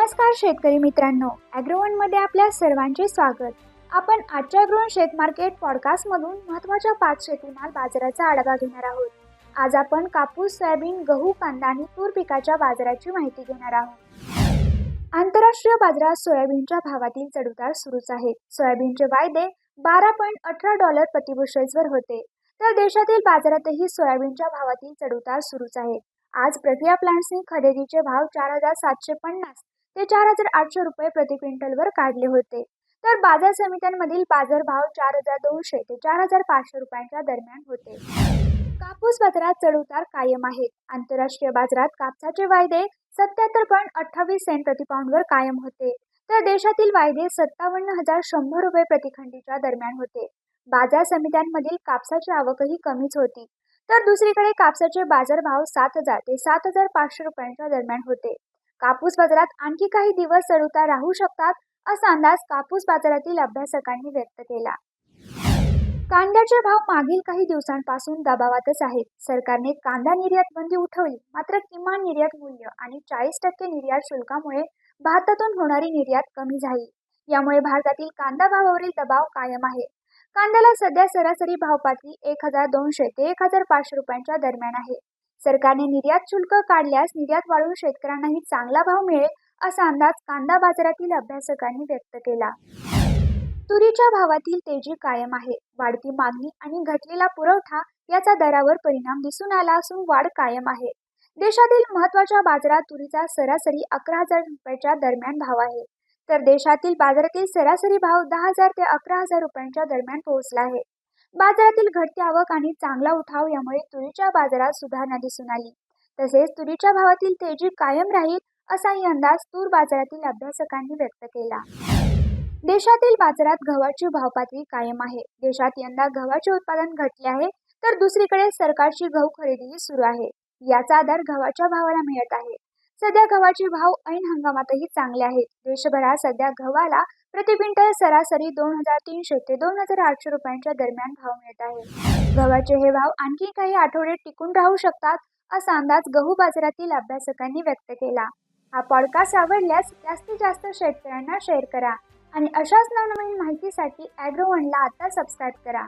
नमस्कार शेतकरी मित्रांनो. ॲग्रोवनमध्ये आपल्या सर्वांचे स्वागत. आपण आजच्या ॲग्रोवन शेत मार्केट पॉडकास्टमधून महत्त्वाच्या पाच शेतीमाल बाजाराचा आढावा घेणार आहोत. आज आपण कापूस सोयाबीन गहू कांदा आणि तूर पिकाच्या बाजाराची माहिती घेणार आहोत. आंतरराष्ट्रीय बाजारात सोयाबीनच्या भावातील चढउतार सुरूच आहेत सोयाबीनचे वायदे बारा पॉईंट अठरा डॉलर प्रतिबुशेल्सवर होते. तर देशातील बाजारातही सोयाबीनच्या भावातील चढउतार सुरूच आहेत आज प्रक्रिया प्लांट्सनी खरेदीचे भाव चार हजार सातशे पन्नास ते चार हजार आठशे रुपये प्रति क्विंटलवर काढले होते. तर बाजार समित्यांमधील बाजार भाव चार हजार दोनशे ते चार हजार पाचशे रुपयांच्या दरम्यान होते. कापूस बाजारात चढउतार कायम आहेत आंतरराष्ट्रीय बाजारात कापसाचे वायदे सत्याहत्तर पॉईंट अठ्ठावीस सेंट प्रति पाऊंडवर कायम होते. तर देशातील वायदे सत्तावन्न हजार शंभर रुपये प्रतिखंडीच्या दरम्यान होते. बाजार समित्यांमधील कापसाची आवकही कमीच होती. तर दुसरीकडे कापसाचे बाजारभाव सात हजार ते सात हजार पाचशे रुपयांच्या दरम्यान होते. कापूस बाजारात आणखी काही दिवस चढउतार राहू शकतात असा अंदाज कापूस बाजारातील अभ्यासकांनी व्यक्त केला. कांद्याचे भाव मागील काही दिवसांपासून दबावातच आहेत. सरकारने कांदा निर्यात बंदी उठवली मात्र किमान निर्यात मूल्य आणि चाळीस टक्के निर्यात शुल्कामुळे भारतातून होणारी निर्यात कमी झाली. यामुळे भारतातील कांदा भावावरील दबाव कायम आहे. कांद्याला सध्या सरासरी भाव पातळी एक हजार दोनशे ते एक हजार पाचशे रुपयांच्या दरम्यान आहे. सरकारने निर्यात शुल्क काढल्यास निर्यात वाढून शेतकऱ्यांनाही चांगला भाव मिळेल असा अंदाज कांदा बाजारातील अभ्यासकांनी व्यक्त केला. तुरीच्या भावातील तेजी कायम आहे. वाढती मागणी आणि घटलेला पुरवठा याचा दरावर परिणाम दिसून आला असून वाढ कायम आहे. देशातील महत्त्वाच्या बाजारात तुरीचा सरासरी अकरा हजार रुपयाच्या दरम्यान भाव आहे. तर देशातील बाजारातील सरासरी भाव दहा हजार ते अकरा हजार रुपयांच्या दरम्यान पोहोचला आहे. बाजारातील घटती आवक आणि चांगला उठाव यामुळे तुरीच्या बाजारात सुधारणा दिसून आली. तसेच तुरीच्या भावातील तेजी कायम राहील असाही अंदाज तूर बाजारातील अभ्यासकांनी व्यक्त केला. देशातील बाजारात गव्हाची भाव पातळी कायम आहे. देशात यंदा गव्हाचे उत्पादन घटले आहे तर दुसरीकडे सरकारची गहू खरेदीही सुरू आहे. याचा आधार गव्हाच्या भावाला मिळत आहे. सध्या गव्हाचे भाव ऐन हंगामातही चांगले आहेत. देशभरात सध्या गव्हाला प्रति सरासरी दोन हजार तीनशे ते दोन हजार आठशे रुपयांच्या दरम्यान भाव मिळत आहे. गव्हाचे हे भाव आणखी काही आठवडे टिकून राहू शकतात असा अंदाज गहू बाजारातील अभ्यासकांनी व्यक्त केला. हा पॉडकास्ट आवडल्यास जास्तीत जास्त शेतकऱ्यांना शेअर करा आणि अशाच नवनवीन माहितीसाठी ॲग्रो आता सबस्क्राईब करा.